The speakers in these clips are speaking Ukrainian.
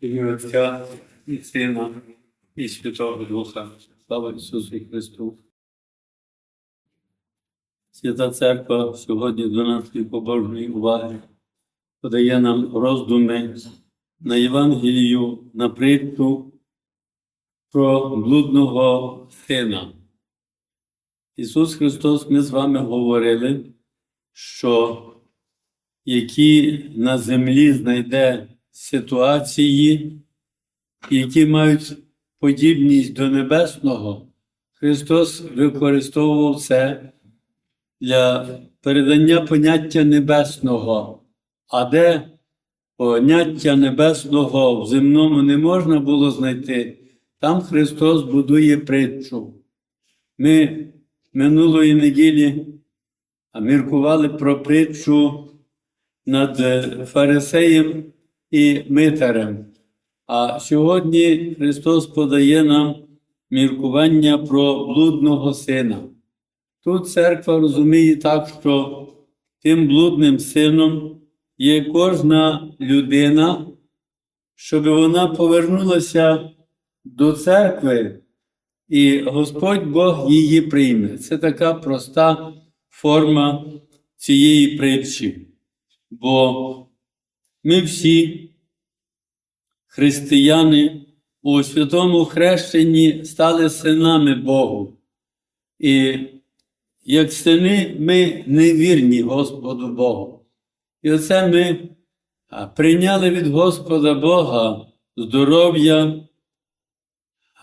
ім'я Отця і Сина, і Святого Духа. Слава Ісусу Христу. Свята Церква сьогодні до нашої побожної уваги подає нам роздуми на Євангелію, на притчу про блудного сина. Ісус Христос, ми з вами говорили, що які на землі знайде ситуації, які мають подібність до небесного, Христос використовував це для передання поняття небесного, а де поняття небесного в земному не можна було знайти, там Христос будує притчу. Ми минулої неділі міркували про притчу над фарисеєм і митарем. А сьогодні Христос подає нам міркування про блудного сина. Тут церква розуміє так, що тим блудним сином є кожна людина, щоб вона повернулася до церкви, і Господь Бог її прийме. Це така проста форма цієї притчі. Бо ми всі, християни, у святому хрещенні стали синами Богу. І як сини, ми невірні Господу Богу. І оце ми прийняли від Господа Бога здоров'я,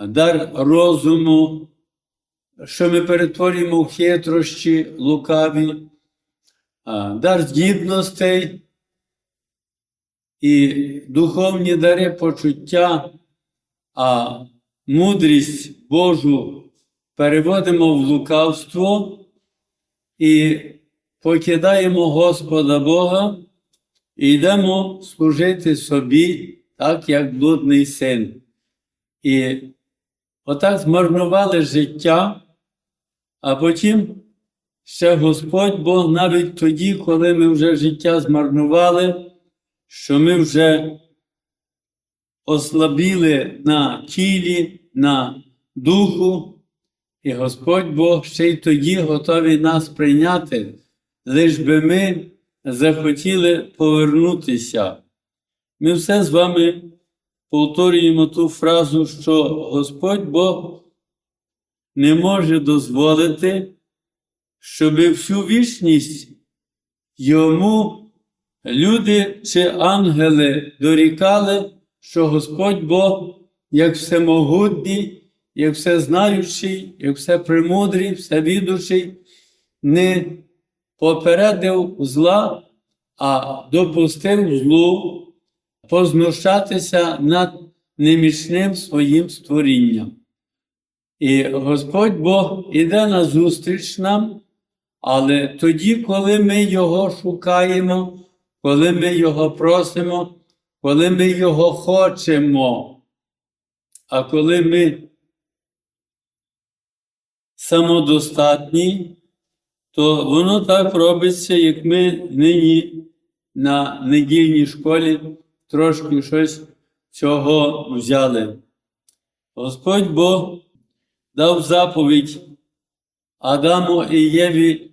дар розуму, що ми перетворюємо в хитрощі лукаві, дар здібностей і духовні дари почуття, а мудрість Божу переводимо в лукавство і покидаємо Господа Бога і йдемо служити собі, так як блудний син. І отак змарнували життя, а потім ще Господь Бог навіть тоді, коли ми вже життя змарнували, що ми вже ослабіли на тілі, на духу, і Господь Бог ще й тоді готовий нас прийняти, лиш би ми захотіли повернутися. Ми все з вами повторюємо ту фразу, що Господь Бог не може дозволити, щоб всю вічність йому люди чи ангели дорікали, що Господь Бог, як всемогутній, як всезнаючий, як всепремудрий, всевідучий, не попередив зла, а допустив злу познущатися над немічним своїм створінням. І Господь Бог іде на зустріч нам, але тоді, коли ми Його шукаємо, коли ми Його просимо, коли ми Його хочемо, а коли ми самодостатні, то воно так робиться, як ми нині на недільній школі трошки щось цього взяли. Господь Бог дав заповідь Адаму і Єві,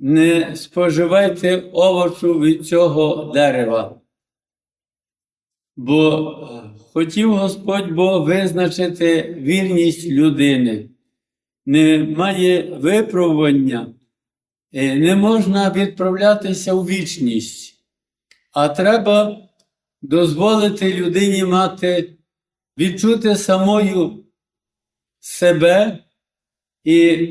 не споживайте овочу від цього дерева. Бо хотів Господь Бог визначити вірність людини. Немає випробування, е, не можна відправлятися у вічність, а треба дозволити людині мати, відчути самою себе, і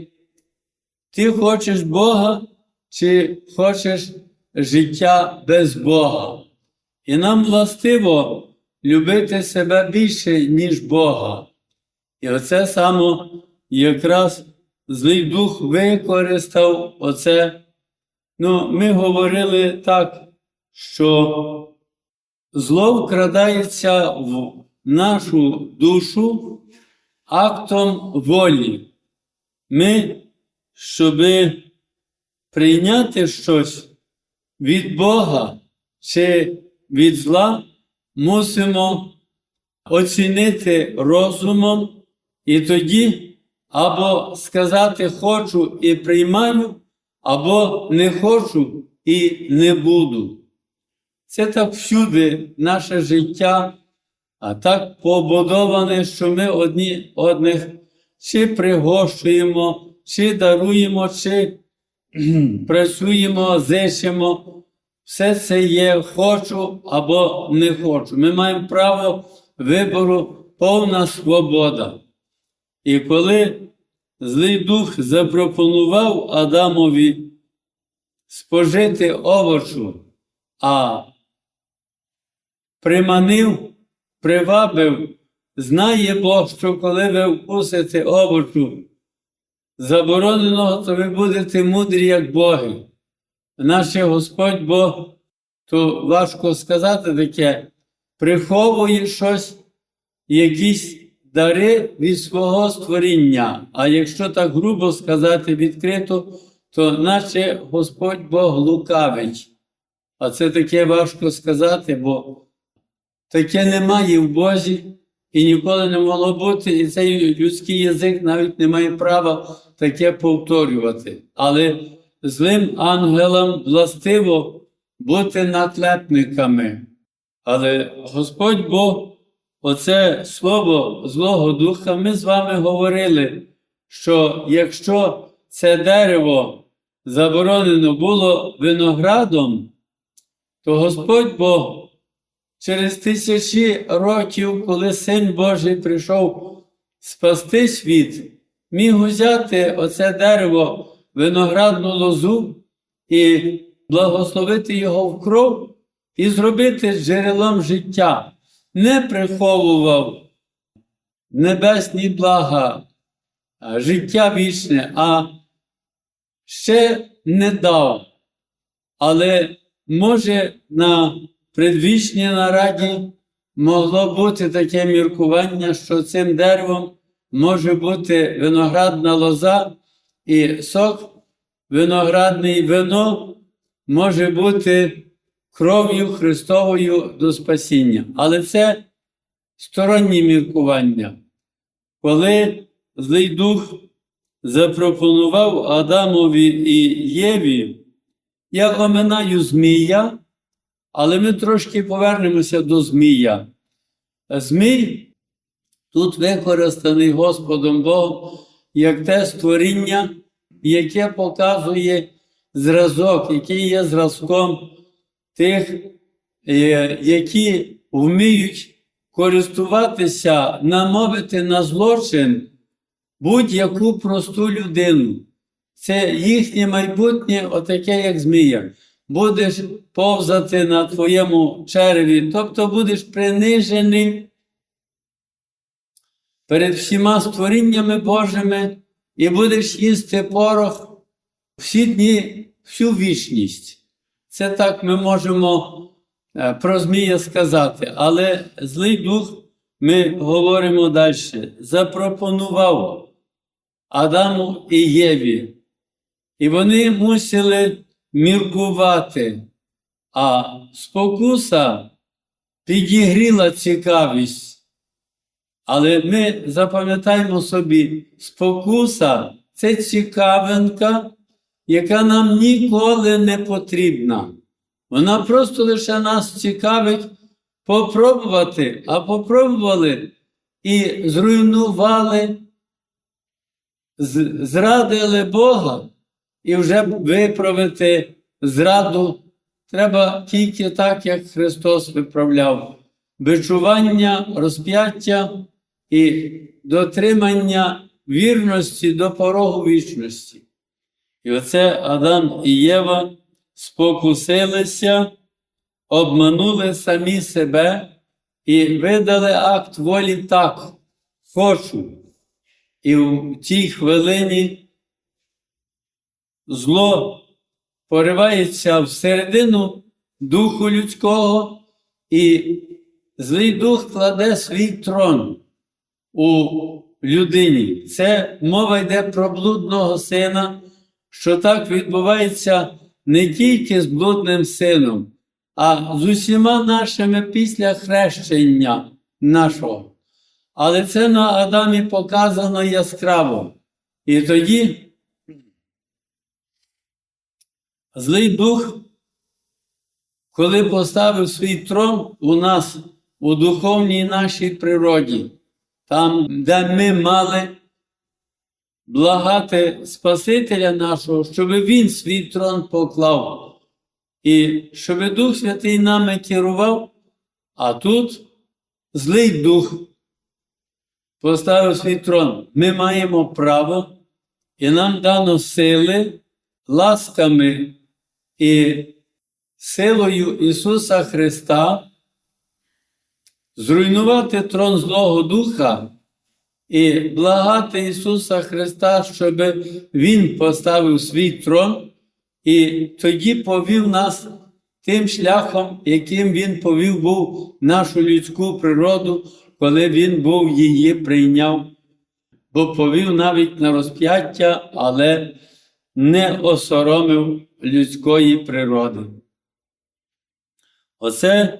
ти хочеш Бога, чи хочеш життя без Бога. І нам властиво любити себе більше, ніж Бога. І оце саме якраз злий дух використав оце. Ну, ми говорили так, що зло вкрадається в нашу душу актом волі. Ми, щоб прийняти щось від Бога чи від зла, мусимо оцінити розумом і тоді або сказати хочу і приймаю, або не хочу і не буду. Це так всюди наше життя, а так побудоване, що ми одні одних чи пригощуємо, чи даруємо, чи працюємо, зичимо. Все це є хочу або не хочу. Ми маємо право вибору, повна свобода. І коли злий дух запропонував Адамові спожити овочу, а приманив, привабив, знає Бог, що коли ви вкусите овочу забороненого, то ви будете мудрі, як боги. Наш Господь Бог, то важко сказати таке, приховує щось, якісь дари від свого створіння. А якщо так грубо сказати відкрито, то наче Господь Бог лукавить. А це таке важко сказати, бо таке немає в Бозі і ніколи не могло бути, і цей людський язик навіть не має права таке повторювати. Але злим ангелам властиво бути наклепниками. Але Господь Бог, оце слово Злого Духа, ми з вами говорили, що якщо це дерево заборонено було виноградом, то Господь Бог через тисячі років, коли Син Божий прийшов спасти світ, міг взяти оце дерево, виноградну лозу і благословити його в кров і зробити джерелом життя, не приховував небесні блага, життя вічне, а ще не дав. Але може на предвічній нараді могло бути таке міркування, що цим деревом може бути виноградна лоза і сок, виноградний вино може бути кров'ю Христовою до спасіння. Але це сторонні міркування. Коли злий дух запропонував Адамові і Єві, я оминаю Змія, але ми трошки повернемося до Змія. Змій тут використаний Господом Богом як те створіння, яке показує зразок, який є зразком тих, е, які вміють користуватися, намовити на злочин будь-яку просту людину. Це їхнє майбутнє, отаке, як змія. Будеш повзати на твоєму череві, тобто будеш принижений перед всіма створіннями Божими і будеш їсти порох всі дні, всю вічність. Це так ми можемо е, про Змія сказати, але злий дух, ми говоримо далі, запропонував Адаму і Єві. І вони мусили міркувати, а спокуса підігріла цікавість. Але ми запам'ятаємо собі, спокуса це цікавинка, яка нам ніколи не потрібна. Вона просто лише нас цікавить попробувати, а попробували і зруйнували, зрадили Бога і вже виправити зраду треба тільки так, як Христос виправляв. Бичування, розп'яття і дотримання вірності до порогу вічності. І оце Адам і Єва спокусилися, обманули самі себе і видали акт волі так, хочу. І в тій хвилині зло поривається всередину духу людського, і злий дух кладе свій трон у людині. Це мова йде про блудного сина, що так відбувається не тільки з блудним сином, а з усіма нашими після хрещення нашого. Але це на Адамі показано яскраво. І тоді злий дух, коли поставив свій трон у нас у духовній нашій природі, там, де ми мали благати Спасителя нашого, щоб Він свій трон поклав. І щоб Дух Святий нами керував, а тут злий дух поставив свій трон. Ми маємо право, і нам дано сили, ласками і силою Ісуса Христа зруйнувати трон Злого Духа і благати Ісуса Христа, щоб Він поставив свій трон і тоді повів нас тим шляхом, яким Він повів був нашу людську природу, коли Він був її прийняв, бо повів навіть на розп'яття, але не осоромив людської природи. Оце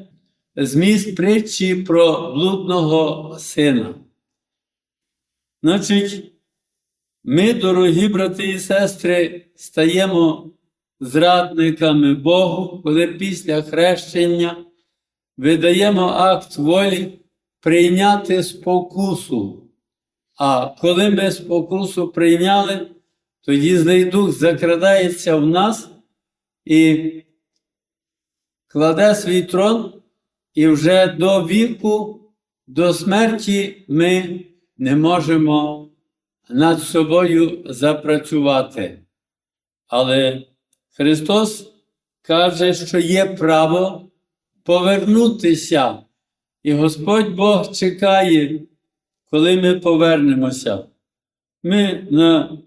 зміст притчі про блудного сина. Значить, ми, дорогі брати і сестри, стаємо зрадниками Богу, коли після хрещення видаємо акт волі прийняти спокусу. А коли ми спокусу прийняли, тоді злий дух закрадається в нас і кладе свій трон, і вже до віку, до смерті ми не можемо над собою запрацювати. Але Христос каже, що є право повернутися, і Господь Бог чекає, коли ми повернемося. Ми на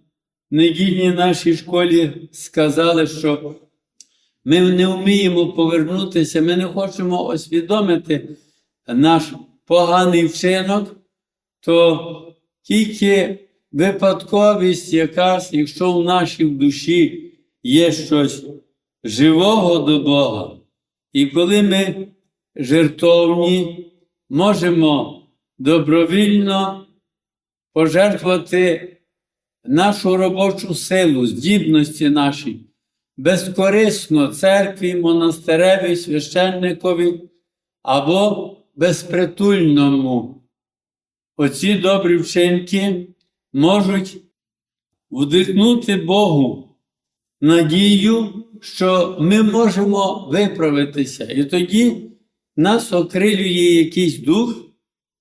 недільній нашій школі сказали, що ми не вміємо повернутися, ми не хочемо освідомити наш поганий вчинок, то тільки випадковість якась, якщо в нашій душі є щось живого до Бога, і коли ми жертовні, можемо добровільно пожертвувати нашу робочу силу, здібності наші, безкорисно церкві, монастиреві, священникові або безпритульному. Оці добрі вчинки можуть вдихнути Богу надію, що ми можемо виправитися. І тоді нас окрилює якийсь дух,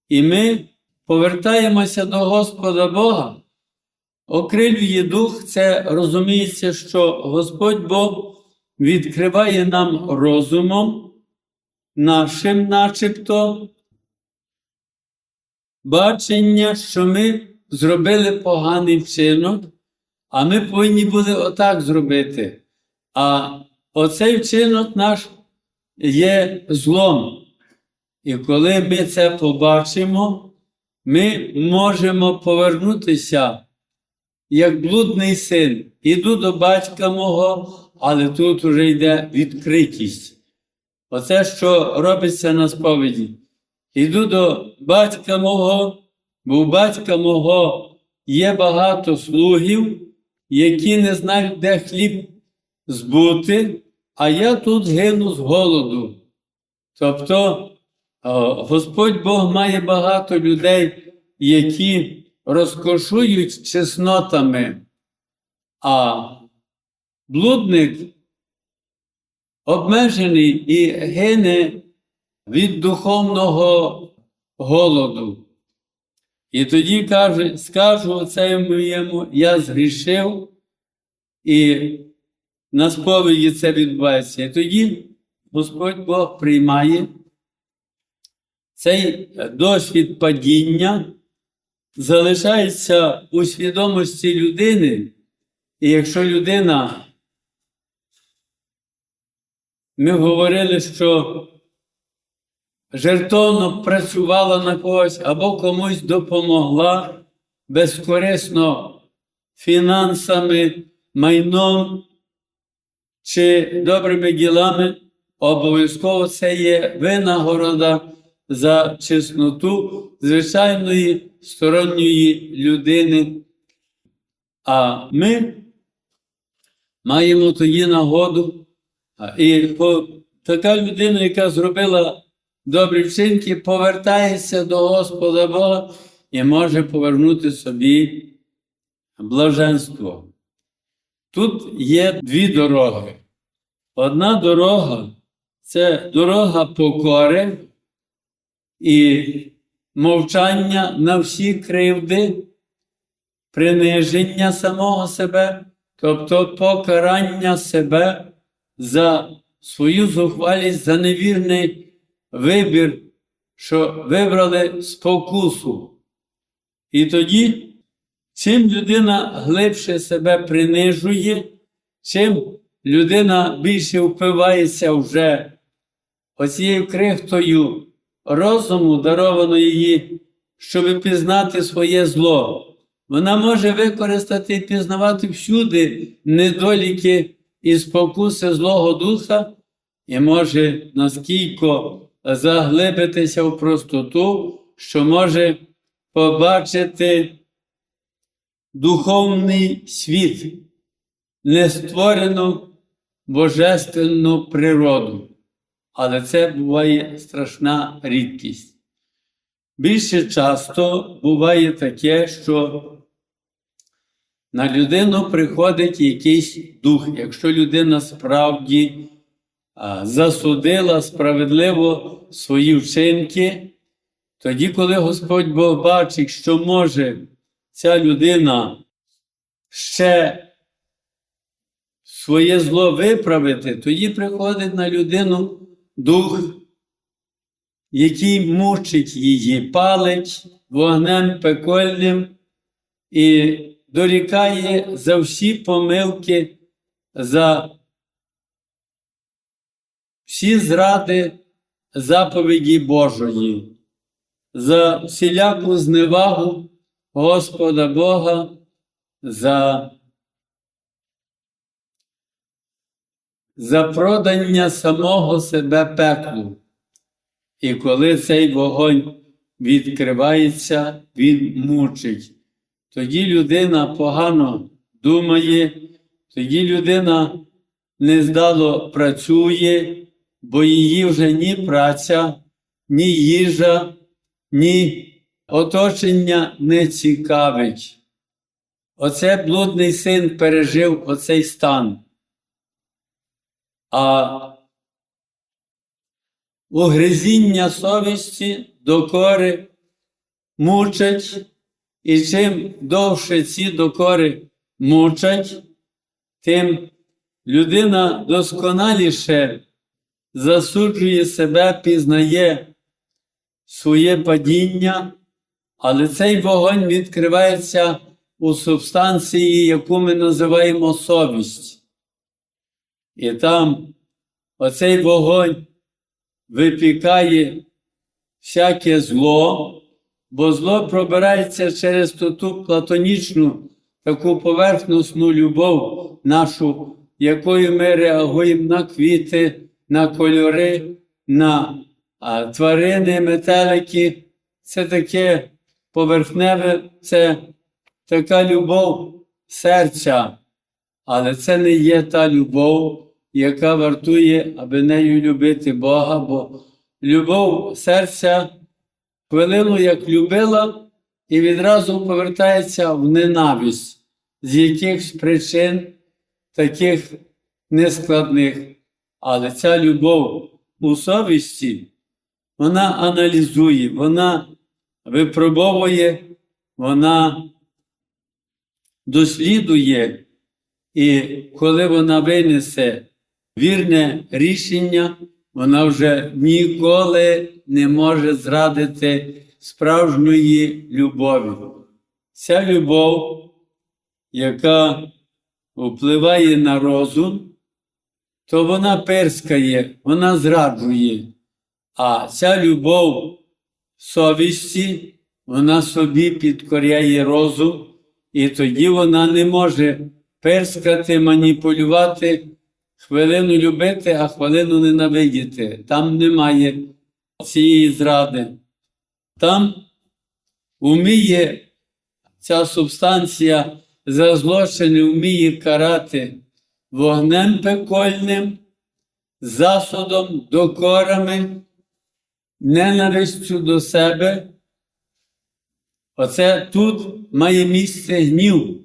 і ми повертаємося до Господа Бога. Окрилює дух, це розуміється, що Господь Бог відкриває нам розумом нашим, начебто, бачення, що ми зробили поганий вчинок, а ми повинні були отак зробити. А оцей вчинок наш є злом. І коли ми це побачимо, ми можемо повернутися як блудний син. Іду до батька мого, але тут вже йде відкритість. Оце, що робиться на сповіді. Іду до батька мого, бо у батька мого є багато слугів, які не знають, де хліб збути, а я тут гину з голоду. Тобто Господь Бог має багато людей, які розкошують чеснотами, а блудник обмежений і гине від духовного голоду. І тоді каже, скажу оцею моєму, я згрішив, і на сповіді це відбувається. І тоді Господь Бог приймає цей досвід падіння, залишається у свідомості людини, і якщо людина, ми говорили, що жертовно працювала на когось або комусь допомогла безкорисно фінансами, майном чи добрими ділами, обов'язково це є винагорода за чесноту звичайної сторонньої людини. А ми маємо тоді нагоду, і така людина, яка зробила добрі вчинки, повертається до Господа Бога і може повернути собі блаженство. Тут є дві дороги. Одна дорога це дорога покори і мовчання на всі кривди, приниження самого себе, тобто покарання себе за свою зухвалість, за невірний вибір, що вибрали спокусу. І тоді, чим людина глибше себе принижує, чим людина більше впивається вже оцією крихтою розуму, дарованої їй, щоб пізнати своє зло. Вона може використати і пізнавати всюди недоліки і спокуси Злого Духа, і може наскільки заглибитися в простоту, що може побачити духовний світ, нестворену божественну природу. Але це буває страшна рідкість. Більше часто буває таке, що на людину приходить якийсь дух, якщо людина справді засудила справедливо свої вчинки, тоді, коли Господь Бог бачить, що може ця людина ще своє зло виправити, тоді приходить на людину дух, який мучить її, палить вогнем пекольним і дорікає за всі помилки, за всі зради заповіді Божої, за всіляку зневагу Господа Бога, за за продання самого себе пеклу. І коли цей вогонь відкривається, він мучить. Тоді людина погано думає, тоді людина нездало працює, бо її вже ні праця, ні їжа, ні оточення не цікавить. Оце блудний син пережив оцей стан. А угризіння совісті докори мучать, і чим довше ці докори мучать, тим людина досконаліше засуджує себе, пізнає своє падіння, але цей вогонь відкривається у субстанції, яку ми називаємо совість. І там оцей вогонь випікає всяке зло, бо зло пробирається через ту, платонічну, таку поверхностну любов нашу, якою ми реагуємо на квіти, на кольори, на тварини, метелики. Це таке поверхневе, це така любов серця. Але це не є та любов, яка вартує, аби нею любити Бога, бо любов серця хвилину як любила, і відразу повертається в ненависть з якихось причин таких нескладних. Але ця любов у совісті, вона аналізує, вона випробовує, вона дослідує. І коли вона винесе вірне рішення, вона вже ніколи не може зрадити справжньої любові. Ця любов, яка впливає на розум, то вона перскає, вона зраджує. А ця любов совісті, вона собі підкоряє розум, і тоді вона не може перскати, маніпулювати, хвилину любити, а хвилину ненавидіти. Там немає цієї зради. Там вміє ця субстанція за злочини вміє карати вогнем пекольним, засудом, докорами, ненавистю до себе. Оце тут має місце гнів,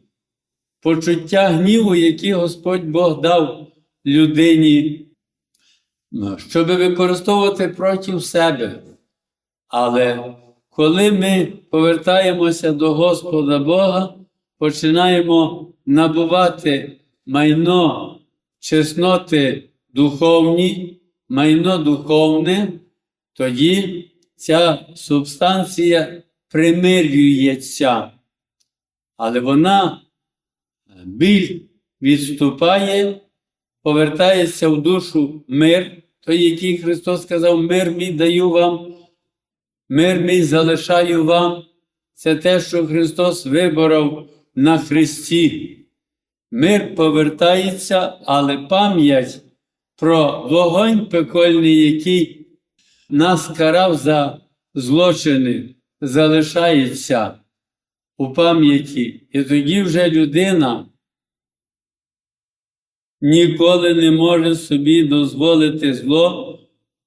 почуття гніву, який Господь Бог дав людині, щоб використовувати проти себе. Але коли ми повертаємося до Господа Бога, починаємо набувати майно чесноти духовні, майно духовне, тоді ця субстанція примирюється. Але вона біль відступає, повертається в душу мир, той, який Христос сказав, мир мій даю вам, мир мій залишаю вам. Це те, що Христос виборов на Христі. Мир повертається, але пам'ять про вогонь пекольний, який нас карав за злочини, залишається у пам'яті. І тоді вже людина ніколи не може собі дозволити зло,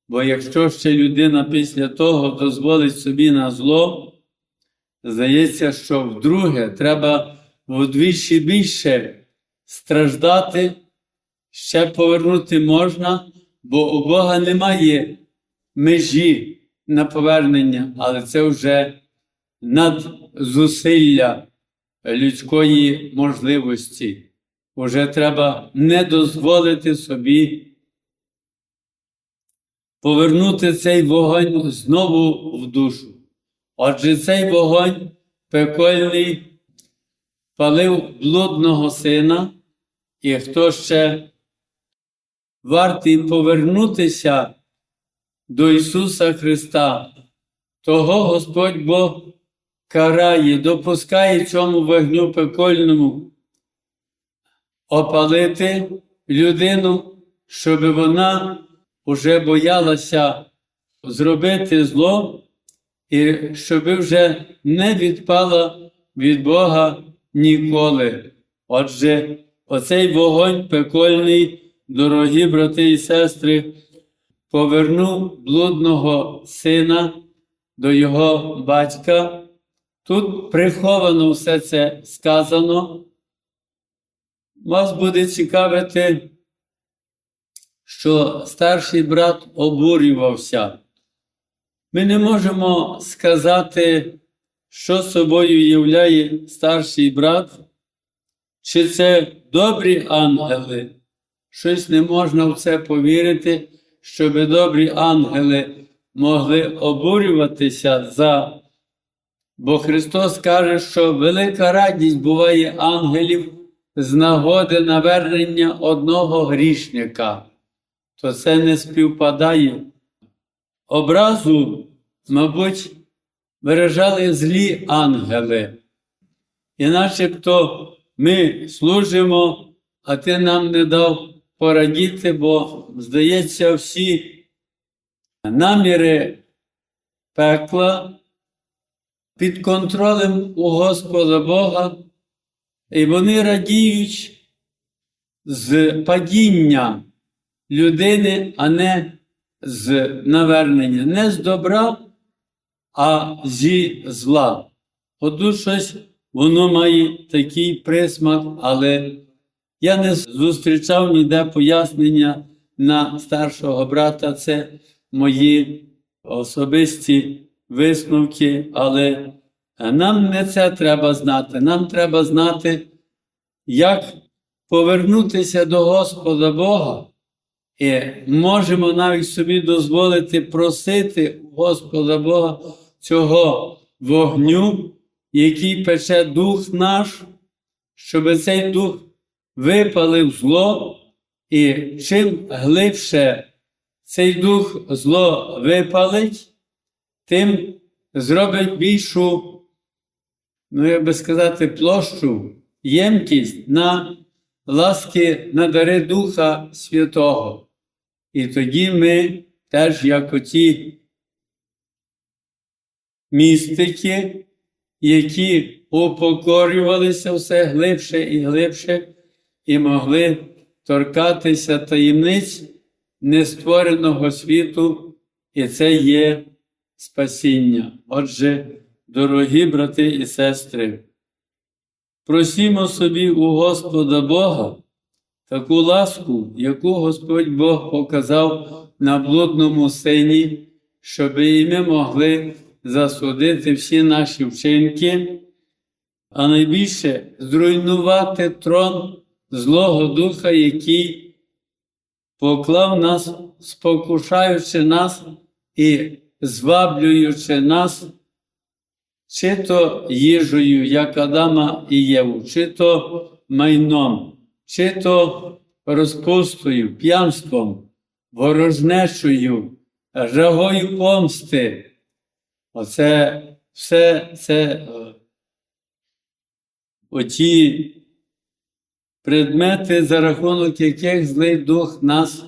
бо якщо ще людина після того дозволить собі на зло, здається, що вдруге треба вдвічі більше страждати, ще повернути можна, бо у Бога немає межі на повернення, але це вже надзусилля людської можливості. Уже треба не дозволити собі повернути цей вогонь знову в душу. Отже, цей вогонь пекольний палив блудного сина, і хто ще вартий повернутися до Ісуса Христа, того Господь Бог карає, допускає цьому вогню пекольному опалити людину, щоб вона вже боялася зробити зло, і щоб вже не відпала від Бога ніколи. Отже, оцей вогонь пекольний, дорогі брати і сестри, повернув блудного сина до його батька. Тут приховано все це сказано. Вас буде цікавити, що старший брат обурювався. Ми не можемо сказати, що собою являє старший брат, чи це добрі ангели. Щось не можна в це повірити, щоб добрі ангели могли обурюватися за. Бо Христос каже, що велика радість буває ангелів з нагоди навернення одного грішника, то це не співпадає. Образу, мабуть, виражали злі ангели. І начебто ми служимо, а ти нам не дав порадіти, бо, здається, всі наміри пекла під контролем у Господа Бога, і вони радіють з падіння людини, а не з навернення, не з добра, а зі зла. От щось воно має такий присмак, але я не зустрічав ніде пояснення на старшого брата. Це мої особисті висновки, але нам не це треба знати. Нам треба знати, як повернутися до Господа Бога. І можемо навіть собі дозволити просити у Господа Бога цього вогню, який пече дух наш, щоб цей дух випалив зло, і чим глибше цей дух зло випалить, тим зробить більшу, ну як би сказати, площу, ємкість на ласки на дари Духа Святого. І тоді ми теж, як оті містики, які упокорювалися все глибше і глибше, і могли торкатися таємниць нествореного світу, і це є спасіння. Отже, дорогі брати і сестри, просімо собі у Господа Бога таку ласку, яку Господь Бог показав на блудному сині, щоб і ми могли засудити всі наші вчинки, а найбільше зруйнувати трон Злого Духа, який поклав нас, спокушаючи нас і зваблюючи нас, чи то їжею, як Адама і Єву, чи то майном, чи то розпустою, п'янством, ворожнечою, жагою помсти. Оце все це оті предмети, за рахунок яких злий дух нас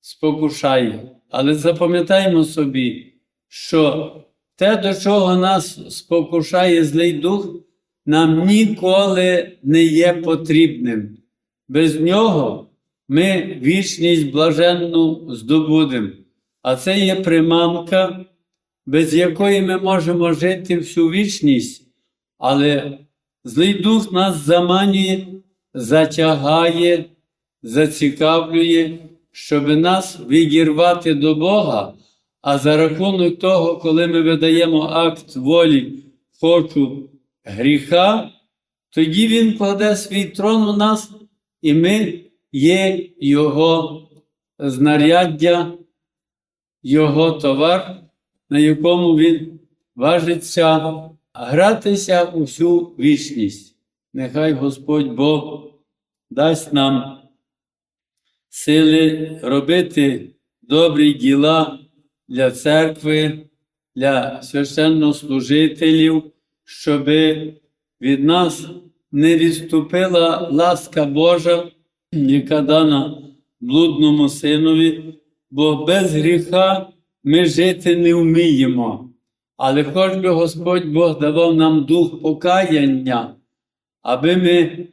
спокушає. Але запам'ятаймо собі, що те, до чого нас спокушає злий дух, нам ніколи не є потрібним. Без нього ми вічність блаженну здобудемо. А це є приманка, без якої ми можемо жити всю вічність, але злий дух нас заманює, затягає, зацікавлює, щоб нас відірвати до Бога. А за рахунок того, коли ми видаємо акт волі, хочу гріха, тоді Він кладе свій трон у нас, і ми є Його знаряддя, Його товар, на якому Він важиться гратися усю вічність. Нехай Господь Бог дасть нам сили робити добрі діла для церкви, для священнослужителів, щоб від нас не відступила ласка Божа, яка дана блудному синові, бо без гріха ми жити не вміємо. Але хоч би Господь Бог давав нам дух покаяння, аби ми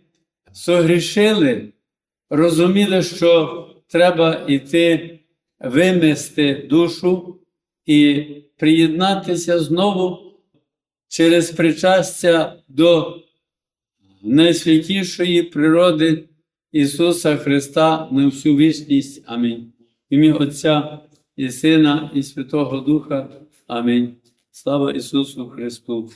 согрішили, розуміли, що треба йти вимести душу і приєднатися знову через причастя до найсвятішої природи Ісуса Христа на всю вічність. Амінь. В ім'я Отця і Сина, і Святого Духа. Амінь. Слава Ісусу Христу!